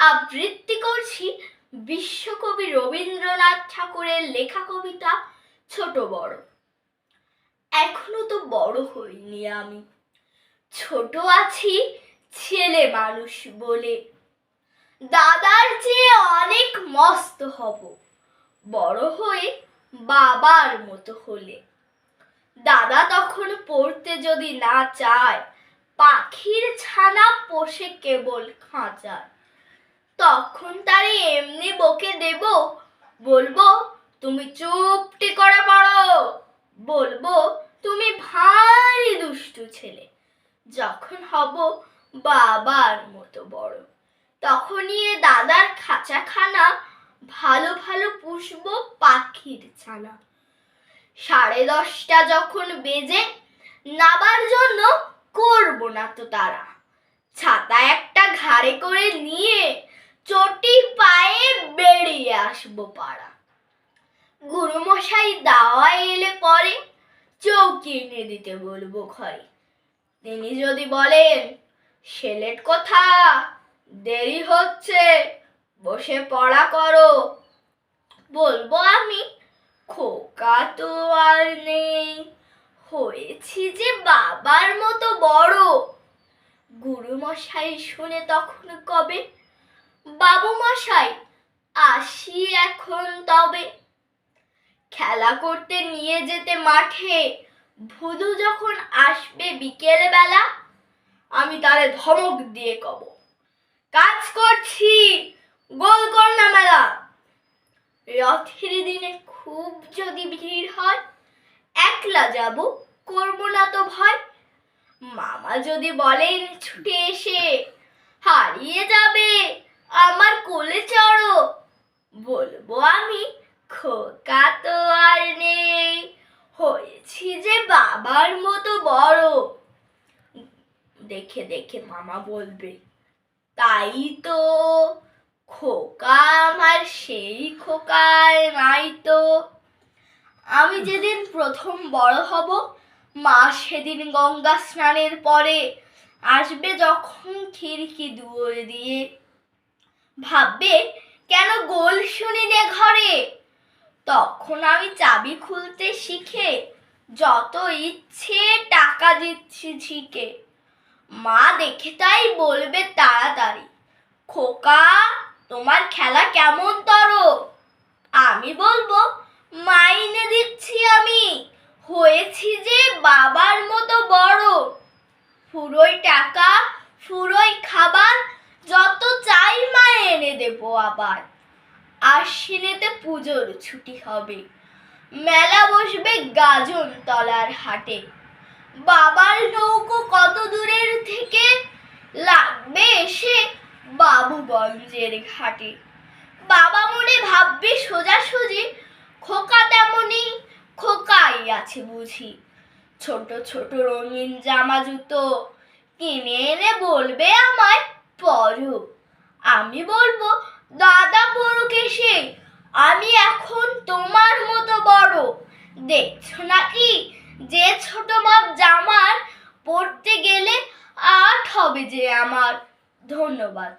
আবৃত্তি করছি বিশ্বকবি রবীন্দ্রনাথ ঠাকুরের লেখা কবিতা ছোট বড়। এখনও তো বড় হইনি আমি। ছোট আছি ছেলে মানুষ বলে। দাদার চেয়ে অনেক মস্ত হব। বড় হয়ে বাবার মতো হলে। দাদা তখন পড়তে যদি না চায়, পাখির ছানা পোষে কেবল খাঁচায়। তখন তারে এমনি বকে দেব। বলব, তুমি চুপটি করে পড়ো। বলব, তুমি ভারী দুষ্টু ছেলে। যখন হব বাবার মতো বড়। তখনই এ দাদার খাঁচাখানা ভালো ভালো পুষবো পাখির ছানা। সাড়ে দশটা যখন বেজে, নাবার জন্য করব না তো তারা। ছাতা একটা ঘাড়ে করে নিয়ে চটি পায়ে বেরিয়ে আসব পাড়া। গুরুমশাই দাওয়া এলে পরে চৌকি এনে দিতে বলব ঘরে। তিনি যদি বলেন, সেলেট কোথা, দেরি হচ্ছে, বসে পড়া করো। বলব আমি, খোকা তো আর নেই, হয়েছি যে বাবার মতো বড়। গুরুমশাই শুনে তখন কবে বাবু মশাই আসি এখন তবে। খেলা করতে নিয়ে যেতে মাঠে ভুধু যখন আসবে বিকেল বেলা আমি তারে ধমক দিয়ে কব। কাজ করছি গোল কর না মেলা। রথের দিনে খুব যদি ভিড় হয়, একলা যাব, করব না তো ভয়। মামা যদি বলেন ছুটে এসে, হারিয়ে যাবে আমার কোলে চড়ো বলব আমি খোকা তো আর নেই হয়েছি যে বাবার মতো বড়। দেখে দেখে মামা বলবে, তাই তো খোকা আমার সেই খোকায় নাই তো। আমি যেদিন প্রথম বড় হব, মা সেদিন গঙ্গা স্নানের পরে আসবে যখন খিড়কি দুয়ার দিয়ে। ভাববে, কেন গোল শুনি ঘরে? তখন আমি চাবি খুলতে শিখে যত ইচ্ছে টাকা দিচ্ছি ঝিকে। মা দেখে তাই বলবে তাড়াতাড়ি, খোকা, তোমার খেলা কেমন তর আমি বলব, মাইনে দিচ্ছি আমি, হয়েছি যে বাবার মতো বড়। ফুরোই টাকা ফুরোই খাবার, যত চাই মা এনে দেবো আবার। আশ্বিনেতে পুজোর ছুটি হবে। মেলা বসবে গাজন তলার হাটে। বাবার নৌকো কত দূরের থেকে লাগবে এসে বাবুগঞ্জের ঘাটে। বাবা মনে ভাববে সোজাসুজি, খোকা তেমনই, খোকাই আছে বুঝি। ছোট ছোট রঙিন জামা জুতো কিনে এনে বলবে আমায়, পরো। আমি বলব দাদা পড়ুক এসে আমি এখন তোমার মতো বড় দেখছ নাকি যে ছোট মাপ জামার পড়তে গেলে আট হবে যে আমার। ধন্যবাদ।